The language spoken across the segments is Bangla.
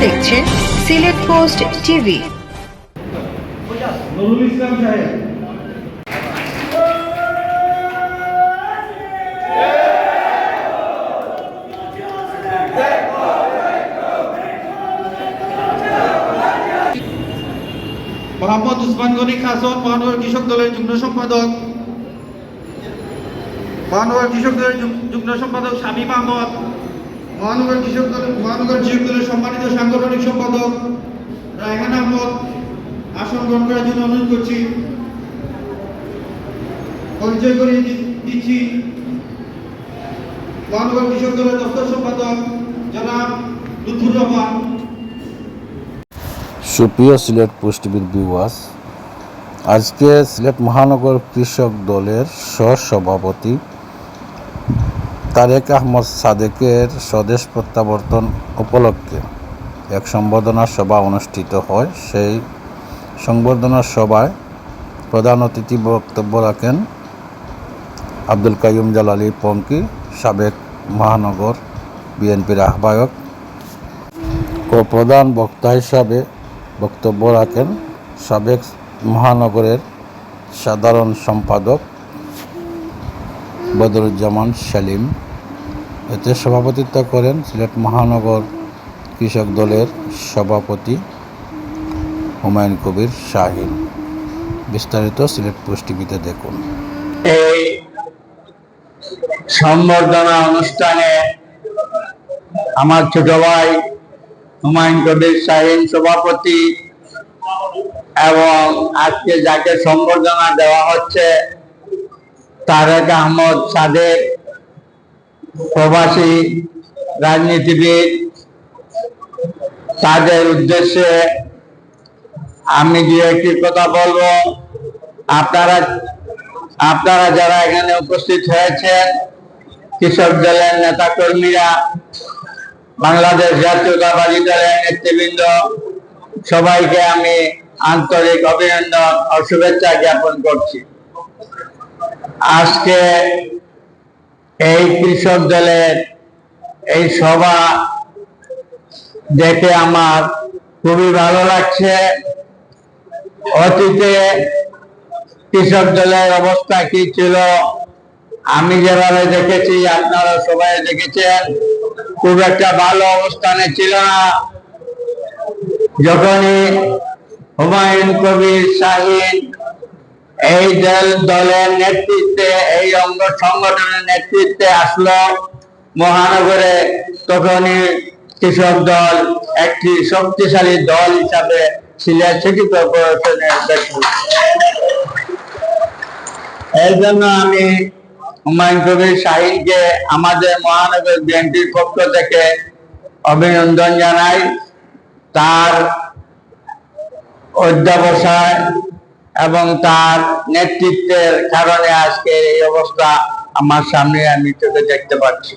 দেখছেন সিলেট পোস্ট টিভি। মোহাম্মদ উসমান গনি খাসন মহানগর কৃষক দলের যুগ্ম সম্পাদক। মহানগর কৃষক দলের যুগ- যুগ্ম সম্পাদক শামীম আহমদ। মহানগর কৃষক দলের মহানগর কৃষক দলের সম্মানিত সাংগঠনিক সম্পাদক রায়হান আহমদ, আসন গ্রহণ করার জন্য অনুরোধ করছি। পরিচয় করিয়ে দিচ্ছি মহানগর কৃষক দলের দপ্তর সম্পাদক জনাব লুৎফুর রহমান। সুপ্রিয় সিলেট পুষ্টিবিদ বিওয়াস আজকে সিলেট মহানগর কৃষক দলের সহসভাপতি তারেক আহমদ সাদেকের স্বদেশ প্রত্যাবর্তন উপলক্ষে এক সম্বর্ধনা সভা অনুষ্ঠিত হয়। সেই সংবর্ধনা সভায় প্রধান অতিথি বক্তব্য রাখেন আব্দুল কাইয়ুম জালালি পঙ্কি, সাবেক মহানগর বিএনপির আহ্বায়ক। ও প্রধান বক্তা হিসাবে বক্তব্য রাখেন সাবেক মহানগরের সাধারণ সম্পাদক বদরুজ্জামান সেলিম। এতে সভাপতিত্ব করেন সিলেট মহানগর কৃষক দলের সভাপতি হুমায়ুন কবির শাহিন। বিস্তারিত সিলেট পোস্ট টিভিতে দেখুন। এই সম্বর্ধনা অনুষ্ঠানে আমার ছোট ভাই হুমায়ুন কবির শাহিন সভাপতি এবং আজকে যাকে সম্বর্ধনা দেওয়া হচ্ছে তারেক আহমদ সাদেক, প্রবাসী রাজনীতিবিদ। তাদের উদ্দেশ্যে আমি দু একটি কথা বলব। আপনারা আপনারা যারা এখানে উপস্থিত হয়েছেন, কৃষক দলের নেতা কর্মীরা বাংলাদেশ জাতীয়তাবাদী দলের নেতৃবৃন্দ, সবাইকে আমি আন্তরিক অভিনন্দন ও শুভেচ্ছা জ্ঞাপন করছি। আজকে এই কৃষক দলের এই সভা দেখে আমার খুবই ভালো লাগছে। অতীতে কৃষক দলের অবস্থা কি ছিল, আমি যেভাবে দেখেছি, আপনারা সবাই দেখেছেন, খুব একটা ভালো অবস্থানে ছিল না। যখনই হুমায়ুন কবির শাহিন এই দল, দলের নেতৃত্বে, এই অঙ্গ সংগঠনের নেতৃত্বে আসলো মহানগরে তখনই কৃষক দল, একটি শক্তিশালী দল হিসাবে সিলেট সিটি কর্পোরেশনের এর জন্য আমি হুমায়ুন কবির শাহিনকে আমাদের মহানগর বিএনপির পক্ষ থেকে অভিনন্দন জানাই। তার অধ্যাবসায় এবং তার নেতৃত্বের কারণে আজকে এই অবস্থা আমার সামনে আমি চোখে দেখতে পাচ্ছি।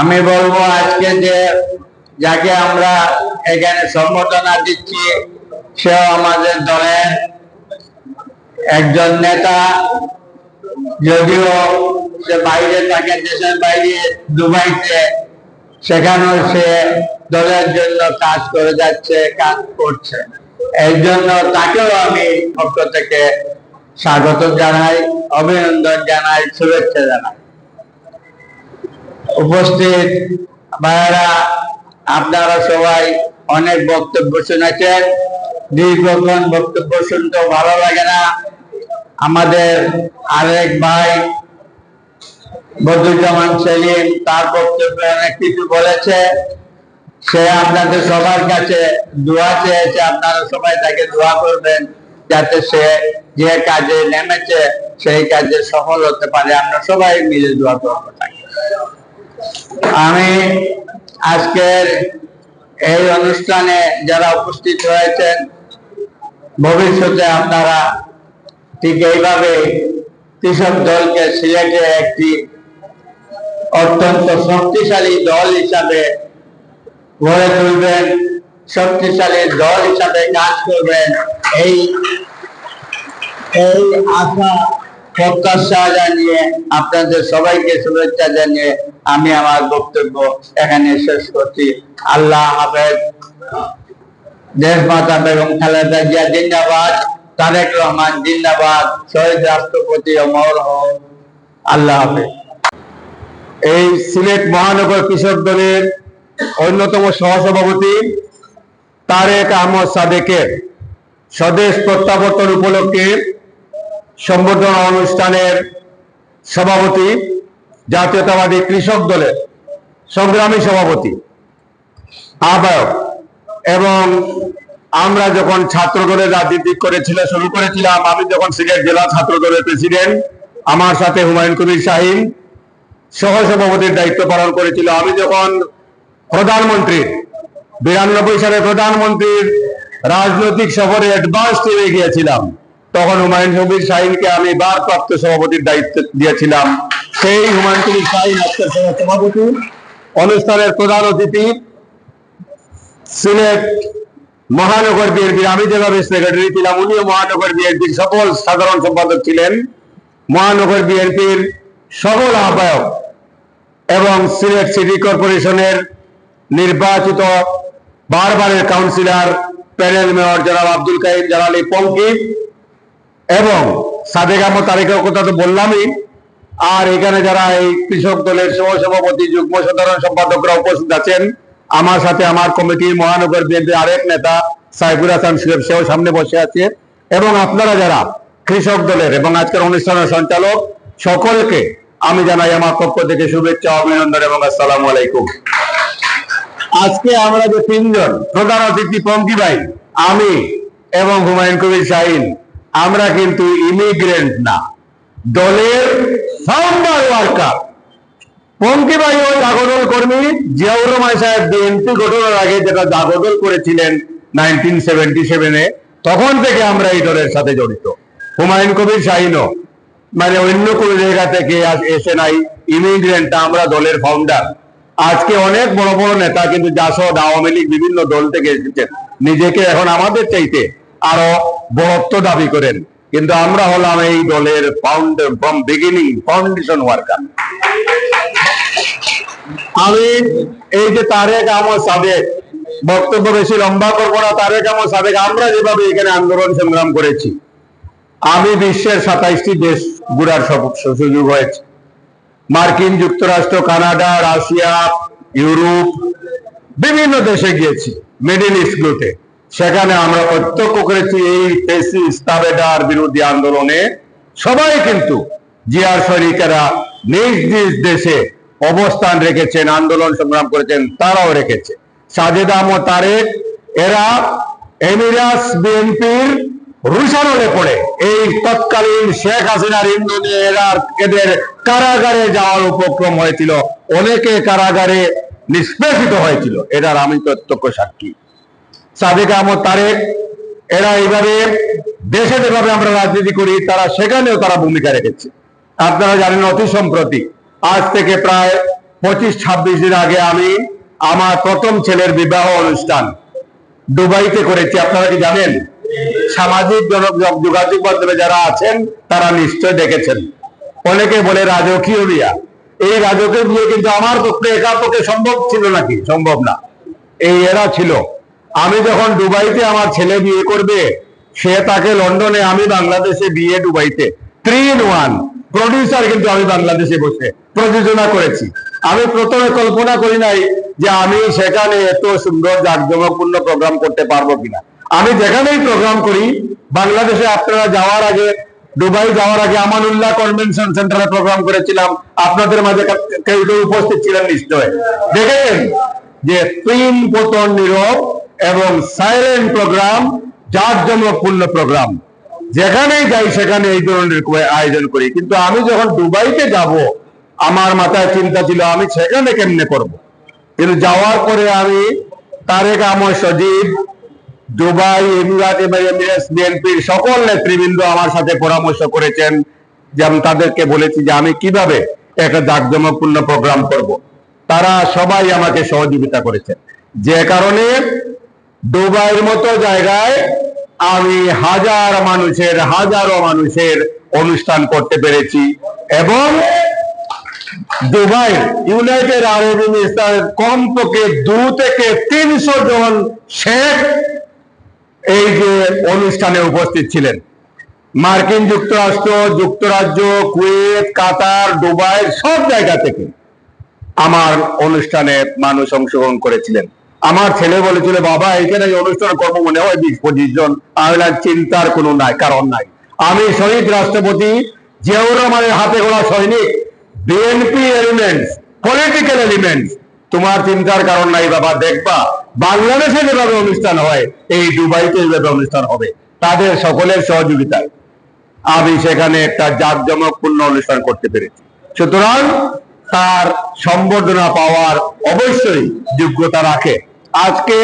আমি বলব আজকে যে, যাকে আমরা এখানে সম্বোধনা দিচ্ছি, সেও আমাদের দলের একজন নেতা। যদিও সে বাইরে থাকে, দেশের বাইরে, দুবাইতে, সেখানেও সে দলের জন্য কাজ করে যাচ্ছে, কাজ করছে। এই জন্য তাকেও আমি পক্ষ থেকে স্বাগত জানাই, অভিনন্দন জানাই, শুভেচ্ছা জানাই। উপস্থিত ভাইয়েরা, আপনারা সবাই অনেক বক্তব্য শুনেছেন, দীর্ঘক্ষণ বক্তব্য শুনতে ভালো লাগে না। আমাদের আরেক ভাই বদুজ্জামান সেলিম, তার বক্তব্যে অনেক কিছু বলেছে। সে আপনাদের সবার কাছে দোয়া চেয়েছে, আপনারা সবাই তাকে দোয়া করবেন যাতে সে যে কাজে নেমেছে, সেই কাজে সফল হতে পারে। আমরা সবাই মিলে দোয়া করব আমি আজকের এই অনুষ্ঠানে যারা উপস্থিত হয়েছেন, ভবিষ্যতে আপনারা ঠিক এইভাবে কৃষক দলকে সিলেটে একটি অত্যন্ত শক্তিশালী দল হিসাবে গড়ে তুলবেন শক্তিশালী দল হিসাবে কাজ করবেন। এই এই আশা, প্রত্যাশা জানিয়ে আপনাদের সবাইকে শুভেচ্ছা জানিয়ে আমি আমার বক্তব্য এখানে শেষ করছি। আল্লাহ হাফেজ। দেশ মাতা বেগম খালেদা জিয়া জিন্দাবাদ, তারেক রহমান জিন্দাবাদ, শহীদ রাষ্ট্রপতি অমর হোক। আল্লাহ হাফেজ। এই সিলেট মহানগর কৃষক দলের অন্যতম সহসভাপতি তারেক আহমদ সাদেকের স্বদেশ প্রত্যাবর্তন উপলক্ষে সম্বর্ধনা অনুষ্ঠানের সভাপতি, জাতীয়তাবাদী কৃষক দলের সংগ্রামী সভাপতি, আহ্বায়ক এবং আমরা যখন ছাত্র দলের রাজনীতি করেছিল, শুরু করেছিলাম, আমি যখন সিলেট জেলা ছাত্র দলের প্রেসিডেন্ট, আমার সাথে হুমায়ুন কবির শাহিন সহসভাপতির দায়িত্ব পালন করেছিল। আমি যখন প্রধানমন্ত্রীর বিরানব্বই সালে প্রধানমন্ত্রীর রাজনৈতিক সফরে অ্যাডভান্স টিমে গিয়েছিলাম। তখন হুমায়ুন কবির শাহিনকে আমি ভারপ্রাপ্ত সভাপতির দায়িত্ব দিয়েছিলাম। সেই হুমায়ুন কবির শাহিন আজকের সভাপতি, অনুষ্ঠানের প্রধান অতিথি, সিলেট মহানগর বিএনপির, আমি যেভাবে সেক্রেটারি ছিলাম, উনিও মহানগর বিএনপির সকল সাধারণ সম্পাদক ছিলেন। মহানগর বিএনপির সকল আহ্বায়ক এবং সিলেট সিটি কর্পোরেশনের নির্বাচিত বারবারের কাউন্সিলর, প্যানেল মেয়র জনাব আব্দুল কাইম জালালি পঙ্কি এবং সাদেক আহমদ তারিখের কথা তো বললামই। আর এখানে যারা এই কৃষক দলের সহসভাপতি যুগ্ম সাধারণ সম্পাদকরা উপস্থিত আছেন, আমার সাথে আমার কমিটির মহানগর বিএনপির আরেক নেতা, সাইফুল হাসান শিব সেও সামনে বসে আছে। এবং আপনারা যারা কৃষক দলের এবং আজকের অনুষ্ঠানের সঞ্চালক, সকলকে আমি জানাই আমার পক্ষ থেকে শুভেচ্ছা, অভিনন্দন এবং আসসালামু আলাইকুম। আজকে আমরা যে তিনজন প্রধান অতিথি পঙ্কি ভাই, আমি এবং হুমায়ুন কবির শাহিন, আমরা কিন্তু ইমিগ্রেন্ট না। দলের ফাউন্ডার ওয়ার্কার পঙ্কি ভাই ও জাগদল কর্মী জিয়াউর রহমান সাহেব বিএনপি গঠনের আগে যেটা জাগদল করেছিলেন নাইনটিন সেভেন্টি সেভেনে তখন থেকে আমরা এই দলের সাথে জড়িত। হুমায়ুন কবির শাহিনও মানে অন্য কোনো জায়গা থেকে এসে নাই ইমিগ্রেন্ট আমরা দলের ফাউন্ডার আজকে অনেক বড় বড় নেতা কিন্তু জাসদ আওয়ামী লীগ বিভিন্ন দল থেকে এসেছেন নিজেকে এখন আমাদের চাইতে আরও বহত্ব দাবি করেন। কিন্তু আমরা হলাম এই দলের ফ্রম বিগিনিং ফাউন্ডেশন ওয়ার্কার আমি এই যে তারেক আহমদ সাদেক, বক্তব্য বেশি লম্বা করব না। তারেক আহমদ সাদেক, আমরা যেভাবে এখানে আন্দোলন সংগ্রাম করেছি, আমি বিশ্বের সাতাইশটি দেশ ঘুরার সুযোগ হয়েছে। মার্কিন যুক্তরাষ্ট্র, কানাডা, রাশিয়া, ইউরোপ, বিভিন্ন দেশে গিয়েছি, মিডিল ইস্টগুলোতে। সেখানে আমরা প্রত্যক্ষ করেছি এই তাবেদার বিরোধী আন্দোলনে। সবাই কিন্তু জিয়ার সৈনিকেরা নিজ নিজ দেশে অবস্থান রেখেছেন, আন্দোলন সংগ্রাম করেছেন, তারাও রেখেছে। সাজেদ আহমদ তারেক, এরা এমিরাস বিএনপির রুশানলে পড়ে। এই তৎকালীন শেখ হাসিনার ইন্ধনে এরা এদের কারাগারে যাওয়ার উপক্রম হয়েছিল। অনেকে কারাগারে নিষ্পেষিত হয়েছিল। এটার আমি প্রত্যক্ষ সাক্ষী। সাদেক আহমদ তারেক, এরা এইভাবে দেশে যেভাবে আমরা রাজনীতি করি, তারা সেখানেও তারা ভূমিকা রেখেছে। আপনারা জানেন অতি সম্প্রতি, আজ থেকে প্রায় পঁচিশ, ছাব্বিশ দিন আগে আমি আমার প্রথম ছেলের বিবাহ অনুষ্ঠান দুবাইতে করেছি। আপনারা কি জানেন? সামাজিক যোগাযোগ মাধ্যমে যারা আছেন, তারা নিশ্চয় দেখেছেন। অনেকে বলে রাজকীয় বিয়া এই রাজকীয় বিয়ে কিন্তু আমার পক্ষে একা পক্ষে সম্ভব ছিল নাকি? সম্ভব না। এই এরা ছিল। আমি যখন দুবাইতে আমার ছেলে বিয়ে করবে, সে তাকে লন্ডনে, আমি বাংলাদেশে বিয়ে দুবাইতে। থ্রি ইন ওয়ান প্রডিউসার কিন্তু আমি বাংলাদেশে বসে প্রযোজনা করেছি। আমি প্রথমে কল্পনা করি নাই যে আমি সেখানে এত সুন্দর জাঁকজমকপূর্ণ প্রোগ্রাম করতে পারব কিনা। আমি যেখানেই প্রোগ্রাম করি, বাংলাদেশে আপনারা যাওয়ার আগে, দুবাই যাওয়ার আগে আমানুল্লাহ কনভেনশন সেন্টারে প্রোগ্রাম করেছিলাম। আপনাদের মাঝে কেউ কেউ উপস্থিত ছিলেন নিশ্চয় দেখেন যে তিন পতন নীরব এবং সাইলেন্ট প্রোগ্রাম জাঁকজমকপূর্ণ প্রোগ্রাম যেখানেই যাই, সেখানে এই ধরনের আয়োজন করি। কিন্তু আমি যখন দুবাইতে যাব, আমার মাথায় চিন্তা ছিল, আমি সেখানে কেমনে করব। কিন্তু যাওয়ার পরে আমি তারেক আমর সজীব দুবাই, এমিরাত, এমিরেটস বিএনপির সকল নেতৃবৃন্দ আমার সাথে পরামর্শ করেছেন যে আমি তাদেরকে বলেছি যে আমি কীভাবে একটা জাঁকজমকপূর্ণ প্রোগ্রাম করব। তারা সবাই আমাকে সহযোগিতা করেছেন যে কারণে দুবাইয়ের মতো জায়গায় আমি হাজার মানুষের, হাজারো মানুষের অনুষ্ঠান করতে পেরেছি এবং দুবাই ইউনাইটেড আরব এমিরেটসের কমপক্ষে দু থেকে তিনশো জন শেখ এই যে অনুষ্ঠানে উপস্থিত ছিলেন মার্কিন যুক্তরাষ্ট্র, যুক্তরাজ্য, কুয়েত, কাতার, দুবাই সব জায়গা থেকে আমার অনুষ্ঠানে মানুষ অংশগ্রহণ করেছিলেন। আমার ছেলে বলেছিল, বাবা, এখানে অনুষ্ঠান করব মনে হয় বিশ পঁচিশ জন। আমি চিন্তার কোনো নাই, কারণ নাই। আমি শহীদ রাষ্ট্রপতি জিয়াউর রহমানের হাতে গোলা সৈনিক, বিএনপি এলিমেন্টস পলিটিক্যাল এলিমেন্টস তোমার চিন্তার কারণ নাই বাবা, দেখবা। বাংলাদেশে যেভাবে অনুষ্ঠান হয়, এই দুবাইতে যেভাবে অনুষ্ঠান হবে, তাদের সকলের সহযোগিতায়। আমি সেখানে একটা জাঁকজমকপূর্ণ অনুষ্ঠান করতে পেরেছি। সুতরাং তার সম্বর্ধনা পাওয়ার অবশ্যই যোগ্যতা রাখে। আজকে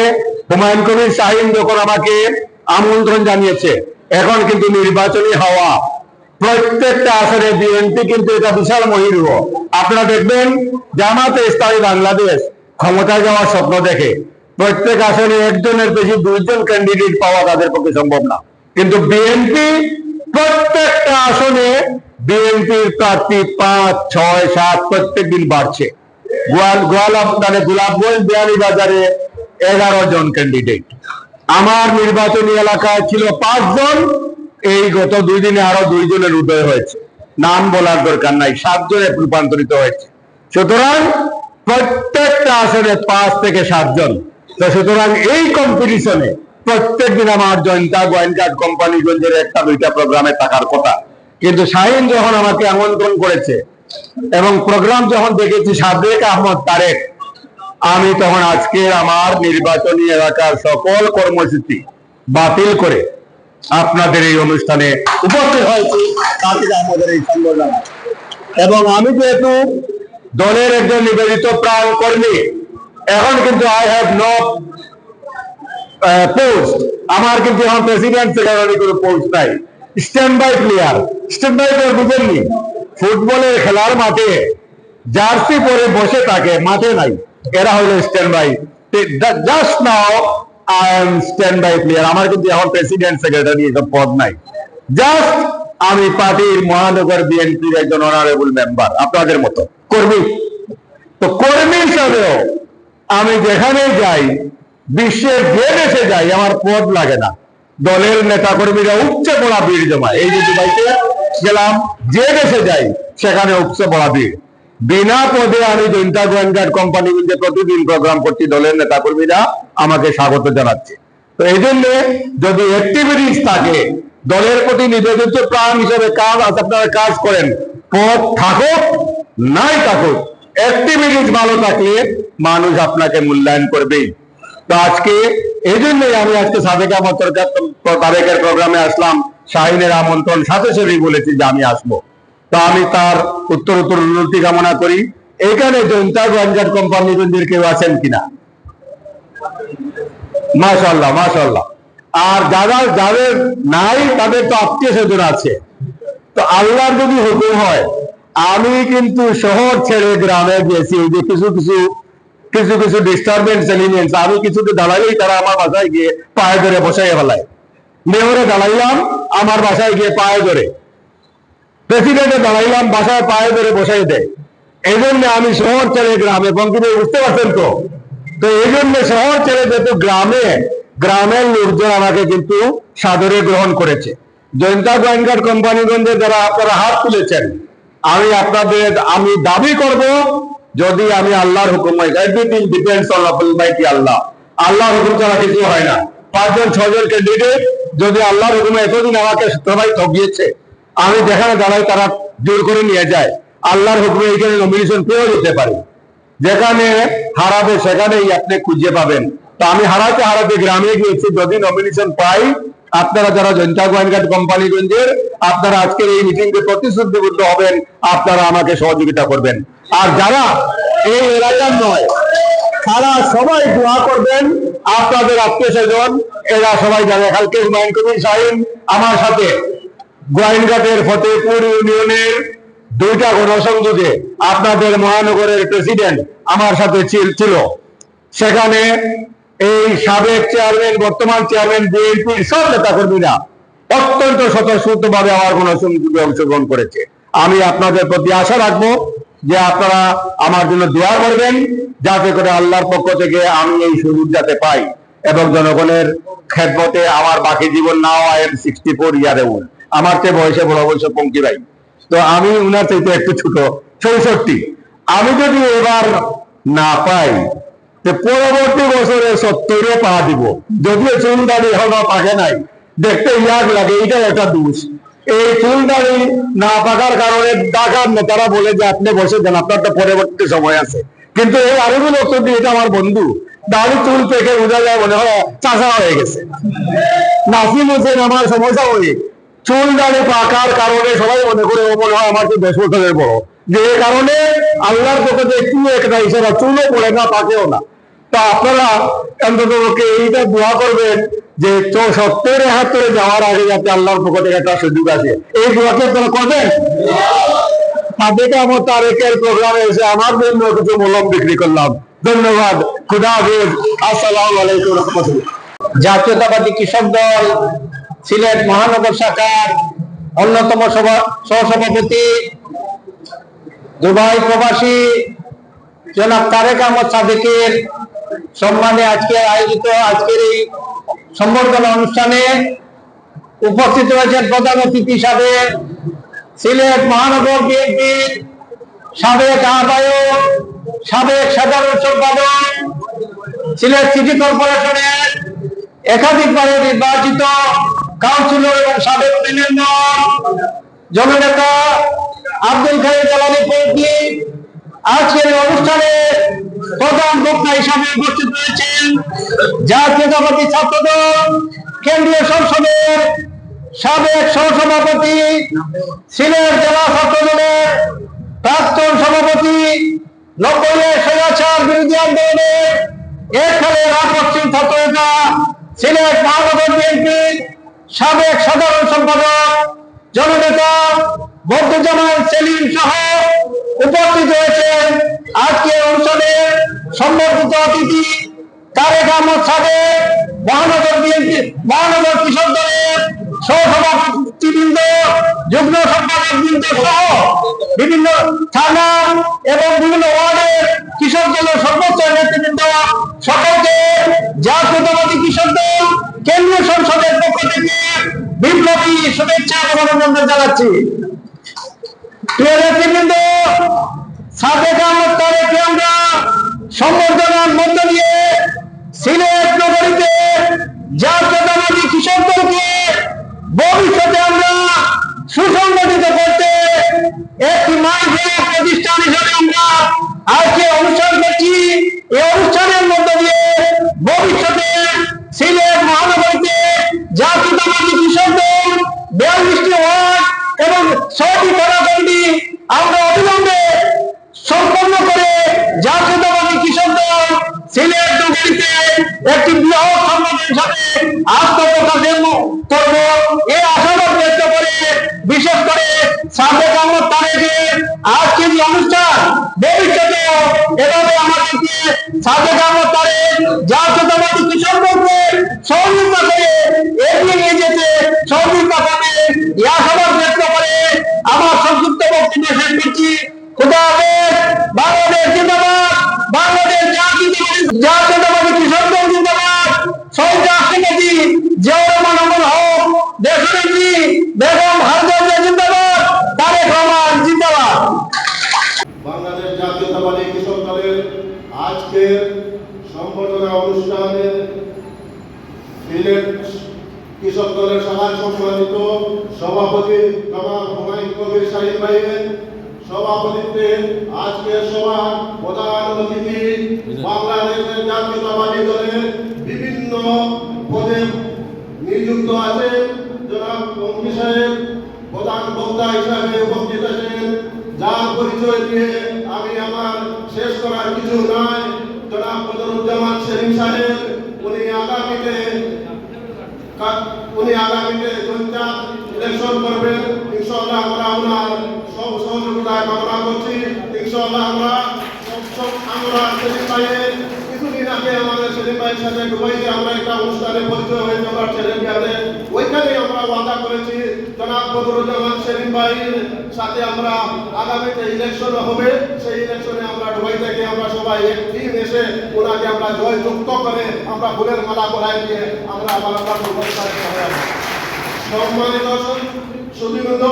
হুমায়ুন কবির শাহিন যখন আমাকে আমন্ত্রণ জানিয়েছে, এখন কিন্তু নির্বাচনী হওয়া প্রত্যেকটা আসনে বিএনপি কিন্তু এটা বিশাল মহিরুহ। আপনারা দেখবেন, জামাতে ইসলামী বাংলাদেশ ক্ষমতায় যাওয়ার স্বপ্ন দেখে। প্রত্যেক আসনে একজনের বেশি দুইজন ক্যান্ডিডেট পাওয়া তাদের পক্ষে সম্ভব না। কিন্তু বিএনপি প্রত্যেকটা আসনে বিএনপির প্রার্থী পাঁচ, ছয়, সাত প্রত্যেক দিন বাড়ছে। গোয়াল গোয়াল মানে গোলাপগঞ্জ বিয়ানি বাজারে এগারো জন ক্যান্ডিডেট আমার নির্বাচনী এলাকায় ছিল পাঁচজন। এই গত দুই দিনে আরও দুইজনের উদয় হয়েছে। নাম বলার দরকার নাই, সাতজনে রূপান্তরিত হয়েছে। সুতরাং প্রত্যেকটা আসনে পাঁচ থেকে সাতজন। তো সুতরাং এই কম্পিটিশনে প্রত্যেক দিন আমার জয়ন্তা গোয়েন্দাট কোম্পানিগঞ্জের একটা দুইটা প্রোগ্রামে থাকার কথা। কিন্তু শাহিন যখন আমাকে আমন্ত্রণ করেছে এবং প্রোগ্রাম যখন দেখেছি সাদেক আহমদ তারেক, আমি তখন আজকে আমার নির্বাচনী এলাকার সকল কর্মসূচি বাতিল করে আপনাদের এই অনুষ্ঠানে উপস্থিত হয়েছি। তাদের আমাদের এই সংগঠন। এবং আমি যেহেতু দলের একজন নিবেদিত প্রাণ কর্মী, এখন কিন্তু আই হ্যাভ নো পোস্ট আমার কিন্তু এখন প্রেসিডেন্ট সেক্রেটারি কোনো পোস্ট নাই। Stand by player stand by player বুঝেননি ফুটবলের খেলার মাঠে জার্সি পরে বসে থাকে, মাঠে নাই। এরা হলো স্ট্যান্ড বাই জাস্ট নাও আমার কিন্তু এখন প্রেসিডেন্ট সেক্রেটারি এসব পদ নাই। জাস্ট আমি পার্টির মহানগর বিএনপির একজন অনারেবল মেম্বার আপনাদের মতো। কর্মী। তো কর্মী হিসাবেও আমি যেখানে যাই, বিশ্বের যে দেশে যাই, আমার পদ লাগে না। দলের নেতা কর্মীরা উপচে পড়া ভিড় জমায়। এই যে গেলাম, যে দেশে যাই, সেখানে উপচে পড়া ভিড়। বিনা পদে আমি জনতা গোয়েন্দার কোম্পানি যে প্রতিদিন প্রোগ্রাম করছি, দলের নেতা কর্মীরা আমাকে স্বাগত জানাচ্ছে। তো এই জন্য যদি অ্যাক্টিভিটিস থাকে, দলের প্রতি নিবেদিত প্রাণ হিসেবে কাজ আপনারা কাজ করেন পদ থাকুক, নাই থাকুক অ্যাক্টিভিটিস ভালো থাকলে মানুষ আপনাকে মূল্যায়ন করবেই তো আজকে এই জন্যই আমি আজকে আহমদ সরকার তারেকের প্রোগ্রামে আসলাম, শাহিনের আমন্ত্রণ সাথে সাথেই বলেছি যে আমি আসব। তো আমি তার উত্তর উত্তর উন্নতি কামনা করি। এখানে জনতা গঞ্জার কোম্পানিগঞ্জের কেউ আছেন কিনা? মাশাল্লাহ মাশাল্লাহ আর যারা, যাদের নাই, তাদের তো আত্মীয় স্বজন আছে। তো আল্লাহর যদি হুকুম হয়, আমি কিন্তু শহর ছেড়ে গ্রামে গেছি যে কিছু কিছু কিছু কিছু ডিস্টারবেন্স এলিমেন্টস আমি কিছুতে দাঁড়াইলেই তারা আমার বাসায় গিয়ে পায়ে ধরে বসাই ফেলায়। মেহরে দাঁড়াইলাম আমার বাসায় গিয়ে পায়ে ধরে। প্রেসিডেন্টে দাঁড়াইলাম, বাসায় পায়ে ধরে বসাই দেয় এই জন্য আমি শহর ছেড়ে গ্রামে বঙ্কিমে বুঝতে পারছেন তো? তো এই জন্য শহর ছেড়ে যেহেতু গ্রামে, গ্রামের লোকজন আমাকে কিন্তু সাদরে গ্রহণ করেছে। জয়ন্তা গোয়েঙ্কার কোম্পানিগঞ্জে যারা আপনারা হাত তুলেছেন, আমি আপনাদের, আমি দাবি করব, যদি আমি আল্লাহর হুকুম এভরিথিং ডিপেন্ডস অন আল্লাহ আল্লাহর হুকুম ছাড়া কিছু হয় না। পাঁচজন ছজন ক্যান্ডিডেট যদি আল্লাহর হুকুমে এতদিন আমাকে সবাই ঠকিয়েছে আমি যেখানে দাঁড়াই তারা জোর করে নিয়ে যায়। আল্লাহর হুকুমে এইখানে নমিনেশন পেয়েও যেতে পারি। যেখানে হারাবে সেখানেই আপনি খুঁজে পাবেন। তো আমি হারাতে হারাতে গ্রামে গিয়েছি, যদি নমিনেশন পাই, আপনারা যারা জনতা গোয়েনঘাট কোম্পানিগঞ্জের, আপনারা আজকের এই মিটিংকে প্রতিশ্রুতিবদ্ধ হবেন, আপনারা আমাকে সহযোগিতা করবেন। আর যারা এই এলাকার নয়, তারা সবাই দোয়া করবেন, আপনাদের আত্মীয় স্বজন, এরা সবাই যারা কালকে হুমায়ুন কবির সাহিন আমার সাথে গোয়াইনঘাটের ফতেপুর ইউনিয়নের দুইটা গণসংযোগে আপনাদের মহানগরের প্রেসিডেন্ট আমার সাথে ছিল- সেখানে এই সাবেক চেয়ারম্যান, বর্তমান চেয়ারম্যান বিএনপির সব নেতাকর্মীরা অত্যন্ত স্বতঃস্ফূর্ত ভাবে আমার গণসংযোগে অংশগ্রহণ করেছে। আমি আপনাদের প্রতি আশা রাখব যে আপনারা আমার জন্য দোয়া করবেন, যাতে করে আল্লাহর পক্ষ থেকে আমি এই সুযোগ যাতে পাই এবং জনগণের খেদমতে আমার বাকি জীবন now I am sixty four ইয়ারে আমার চেয়ে বয়সে বড় বয়সে পঙ্কি ভাই। তো আমি উনার চাইতে একটু ছোট, চৌষট্টি। আমি যদি এবার না পাই পরবর্তী বছরে সত্তরে পা দিব। যদিও চুল দাড়ি এখনও পাকে নাই, দেখতে ইয়াক লাগে এটা একটা দোষ। এই চুল দাড়ি না পাকার কারণে ঢাকার নেতারা বলে যে আপনি বসে দেন আপনার তো পরবর্তী সময় আছে। কিন্তু এই আরবি লোকটি এটা আমার বন্ধু, দাড়ি চুল পেকে বোঝা যায় মনে হয়, চাষা হয়ে গেছে। নাসিম হোসেন আমার সমস্যা হয়ে চুল দাড়ি পাকার কারণে সবাই মনে করে, ও মনে হয় আমার তো দশ বছরের বড়। যে কারণে আল্লাহর পক্ষে যে একটু একটা ইশারা, চুলও পড়ে না, পাকেও না। তা আপনারা অন্তত এইটা দোয়া করবেন যে সত্তর একাত্তরে যাওয়ার আগে যাতে আল্লাহর পক্ষ থেকে একটা সুযোগ আছে এই দোয়াকে আপনারা করবেন? তাদেরকে আমার তারেকের প্রোগ্রামে এসে আমার জন্য কিছু মলম বিক্রি করলাম। ধন্যবাদ। খুদা হাফিজ। আসসালামু আলাইকুম রহমতুল্লাহ। জাতীয়তাবাদী কৃষক দল সিলেট মহানগর শাখার অন্যতম সভা- সহসভাপতি দুবাই প্রবাসী জনাব তারেক আহমদ সাদেকের সম্মানে আজকে আয়োজিত, আজকের এই সম্বর্ধনা অনুষ্ঠানে উপস্থিত রয়েছেন প্রধান অতিথি হিসাবে সিলেট মহানগর বিএনপির সাবেক আহ্বায়ক, সাবেক সাধারণ সম্পাদক, সিলেট সিটি কর্পোরেশনের একাধিকবারে নির্বাচিত কাউন্সিলর এবং সাবেক মেয়র জননেতা আব্দুল খালিদ জালালি পৌঁছি আজকের অনুষ্ঠানে প্রধান বক্তা হিসাবে উপস্থিত রয়েছেন জাতীয়তাবাদী ছাত্রদল, কেন্দ্রীয় সংসদের সাবেক সহসভাপতি, সিলেট জেলা ছাত্রদলের প্রাক্তন সভাপতি, নব্বইয়ের স্বৈরাচার বিরোধী আন্দোলনের এরখানে পশ্চিম ছাত্রনেতা সিলেট মহানগর বিএনপির সাবেক সাধারণ সম্পাদক, জননেতা বদ্দুজ্জামান সেলিম সহ উপস্থিত হয়েছেন। আজকে অনুষ্ঠানে সম্বর্ধিত অতিথি তারেক আহমদ সাদেক মহানগর বিএনপি মহানগর কৃষক দলের যুগ্ম সম্পাদক বৃন্দ সহ বিভিন্ন থানা এবং বিভিন্ন ওয়ার্ডের কৃষক সর্বোচ্চ নেতৃবৃন্দ শুভেচ্ছা এবং অভিনন্দন জানাচ্ছি। প্রিয় নেতৃবৃন্দ সাদেক আহমদ আমরা সম্বর্ধনার মধ্য দিয়ে সিলেট নগরীতে প্রতিষ্ঠান হিসেবে আমরা আজকে সিলেট নগরীতে একটি বৃহৎ সংগঠন হিসাবে আত্মপ্রকাশের করব। কৃষক দলের সভায় সম্মানিত সভাপতি কবির শাহিদ ভাইয়ের সভাপতিত্বে আজকের সভা প্রধান অতিথি বাংলাদেশের জাতীয়তাবাদী দলের বিভিন্ন পদে নিযুক্ত আছে। জনাব মন্ত্রী সাহেব, প্রধান বক্তা হিসাবে উপস্থিত আছেন। যার পরিচয় দিয়ে আমি আমার শেষ করার কিছু নাই। জনাব বদরুজ্জামান সেলিম সাহেব, উনি আগামীতে উনি আগামীতে পঞ্চায়েত ইলেকশন করবেন, ইনশাআল্লাহ আমরা ওনার সব সহযোগিতা কামনা করছি। ইনশাআল্লাহ আমরা সব- আমরা কিছুদিন আগে আমাদের সেলিম ভাইয়ের সাথে দুবাইতে আমরা একটা অনুষ্ঠানে পরিচয় হয়েছে, আমার ছেলের বিয়াতে ওইখানে আমরা ওয়াদা করেছি, জনাব বদরুজ্জামান সেলিম ভাইয়ের সাথে আমরা আগামীতে ইলেকশন হবে সেই ইলেকশনে আমরা দুবাই থেকে আমরা সবাই এক টিম এসে ওনাকে আমরা জয়যুক্ত করে আমরা ফুলের মালা পরাই দিয়ে আমরা আবার আমরা হয়ে। সম্মানিত সুবিবৃন্দ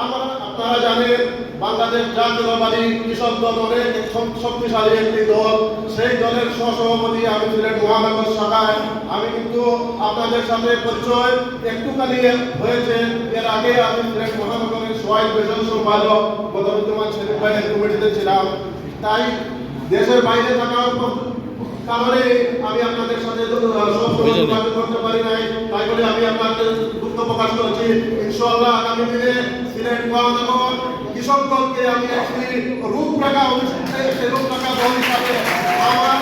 আমরা আপনারা জানেন, বাংলাদেশ জাতীয়তাবাদী কৃষক দল অনেক শক- শক্তিশালী একটি দল। সেই দলের সহসভাপতি আমি ছিলেন মহানগর শাখায়। আমি কিন্তু আপনাদের সাথে পরিচয় একটুখানি হয়েছে। এর আগে আমি ছিলেন মহানগরের সোয়াইল বেজন সম্পাদক বদরুজ্জামান সেলিম ভাইয়ের কমিটিতে ছিলাম। তাই দেশের বাইরে থাকার কারণে আমি আপনাদের সাথে করতে পারি নাই। তাই বলে আমি আপনাদের দুঃখ প্রকাশ করেছি। ইনশাআল্লাহ আগামী দিনে সিলেট মহানগর কৃষক দলকে আমি একটি রূপরেখা অনুষ্ঠানে সেই রূপরেখা দল হিসাবে আমার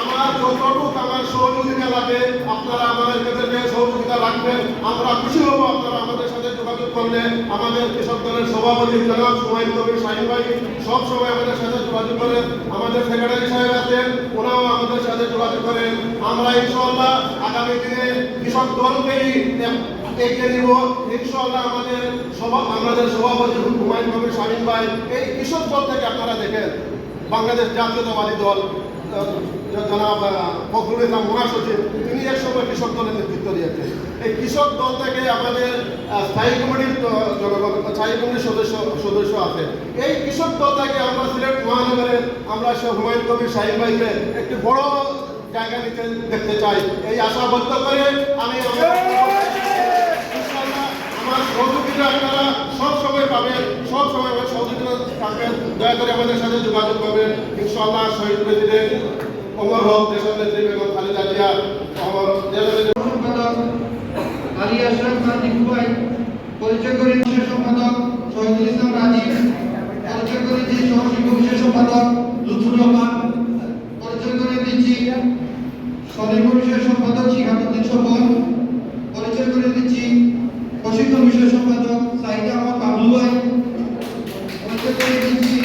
আমার যতটুকু আমার সহযোগিতা লাগে আপনারা আমাদের ক্ষেত্রে সহযোগিতা রাখবেন আমরা খুশি হব আপনারা করলে আমাদের কৃষক দলের সভাপতি জনাব সুমাইল কবির শাহিন ভাই সব সময় আমাদের সাথে যোগাযোগ করেন আমাদের সেক্রেটারি সাহেব আছেন, ওনাও আমাদের সাথে যোগাযোগ করেন। আমরা ইনশাআল্লাহ আগামী দিনে কৃষক দলকেই তিনি এক সময় কৃষক দলের নেতৃত্ব দিয়েছেন। এই কৃষক দল থেকে আমাদের স্থায়ী কমিটির জনগণ স্থায়ী কমিটির সদস্য সদস্য আছে এই কৃষক দল থেকে আমরা সিলেট মহানগরের আমরা সে হুমায়ুন কবির শাহিন ভাইকে একটি বড় জায়গা নিতে দেখতে চাই। এই আশা ব্যক্ত করে আমি আমার- সহযোগিতা আপনারা সব সময় পাবেন সব সময় আমার সহযোগিতা থাকবেন। দয়া করে আমাদের সাথে যোগাযোগ করবেন। ইনশাআল্লাহ শহীদ প্রেসিডেন্ট অমর হক দেশের নেত্রী বেগম খালেদা জিয়া অমর আলী আশরাফ খান দিকুবাই পরিচয় করে বিশেষ সম্পাদক শহীদুল ইসলাম রাজীব, পরিচয় করেছি সহশিল্প বিশেষ সম্পাদক লুৎফুর রহমান, পরিচয় করে দিচ্ছি স্বনির্ভর বিশেষ সম্পাদক শিখাবুদ্দিন স্বপন পরিচয় করে দিচ্ছি প্রশিক্ষণ বিষয় সম্পাদক সাইদ আহমদ বাবলু ভাই পরিচয় করে দিচ্ছি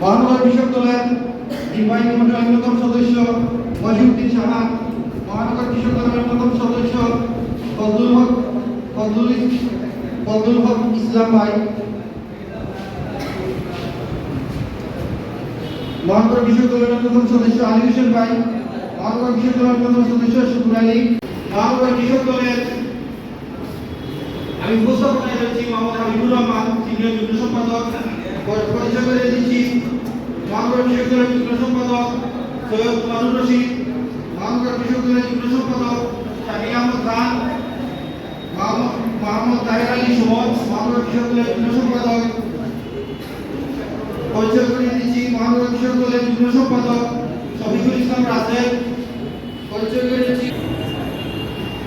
মহানগর কৃষক দলের নির্বাহী কমিটির অন্যতম সদস্য মহিউদ্দিন সাহা মহানগর কৃষক দলের অন্যতম সদস্য ফজলুল হক ইসলাম ভাই। মহানগর দলের অন্যতম সদস্য আলী হোসেন ভাই, মহানগর দলের অন্যতম সদস্য শুকুর আলী, মহানগর দলের আমি উপস্থাপনায় রয়েছি মোহাম্মদ হাবিবুর রহমান, সিনিয়র যুগ্ম সম্পাদক পরিচয় করে দিচ্ছি মহানগর দলের যুগ্ম সম্পাদক, সৈয়দ মানুর রশিদ, মহানগর দলের যুগ্ম সম্পাদক শামী আহমদ খান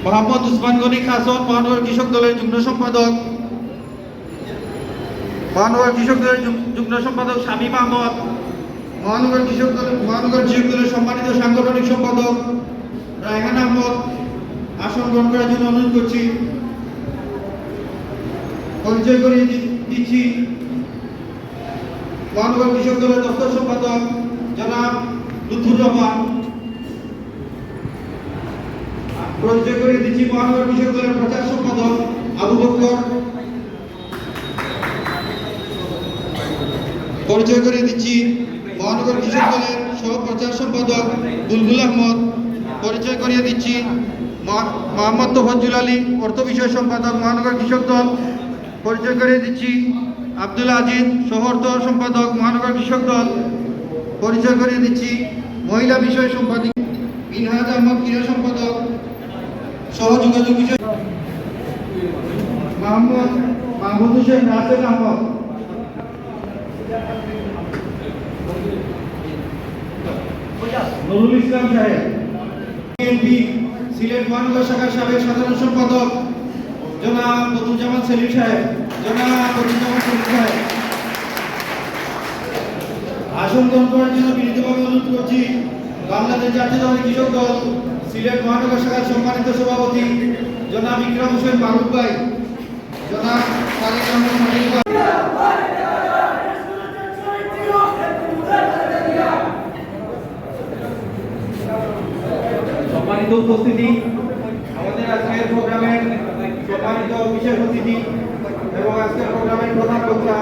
মোহাম্মদ উসমান গনি খাসন মহানগর কৃষক দলের যুগ্ম সম্পাদক মহানগর কৃষক দলের যুগ্ম সম্পাদক শামীম আহমদ মহানগর কৃষক দলের মহানগর কৃষক দলের সম্মানিত সাংগঠনিক সম্পাদক রায়হান আহমদ, আসন গ্রহণ করার জন্য অনুরোধ করছি। পরিচয় করিয়ে দিচ্ছি। মহানগর কৃষক দলের দপ্তর সম্পাদক জনাব লুৎফুর রহমান। পরিচয় করে দিচ্ছি মহানগর কৃষক দলের প্রচার সম্পাদক আবু বকর পরিচয় করে দিচ্ছি মহানগর কৃষক দলের সহ প্রচার সম্পাদক বুলবুল আহমদ। পরিচয় করিয়ে দিচ্ছি মোহাম্মদ তোফাজ্জুল আলী অর্থ বিষয় সম্পাদক মহানগর কৃষক দল পরিচয় করে দিচ্ছি আব্দুল আজিজ অর্থ সম্পাদক, মহানগর কৃষক দল। পরিচয় করে দিচ্ছি মহিলা বিষয় সম্পাদক, মিনহাজ আহমদ ক্রীড়া সম্পাদক সহ বিষয় মোহাম্মদ মাহমুদ হোসেন রাসেল আহমদ। নুরুল ইসলাম সাহেব। সিলেট মহানগর শাখার সাবেক সাধারণ সম্পাদক জনাব বদুজামান সেলিম সাহেব, জনাব বদুজামান সেলিম সাহেব। আসন গ্রহণ করার জন্য বিনীতভাবে অনুরোধ করছি, বাংলাদেশ দলের কৃষক দল, সিলেট মহানগর শাখার সম্মানিত সভাপতি, জনাব ইকরাম হোসেন মাহবুব ভাই, জনাব তারেক উপস্থিতি, আমাদের আজকের প্রোগ্রামের সম্মানিত বিশেষ অতিথি এবং আজকের প্রোগ্রামের প্রধান বক্তা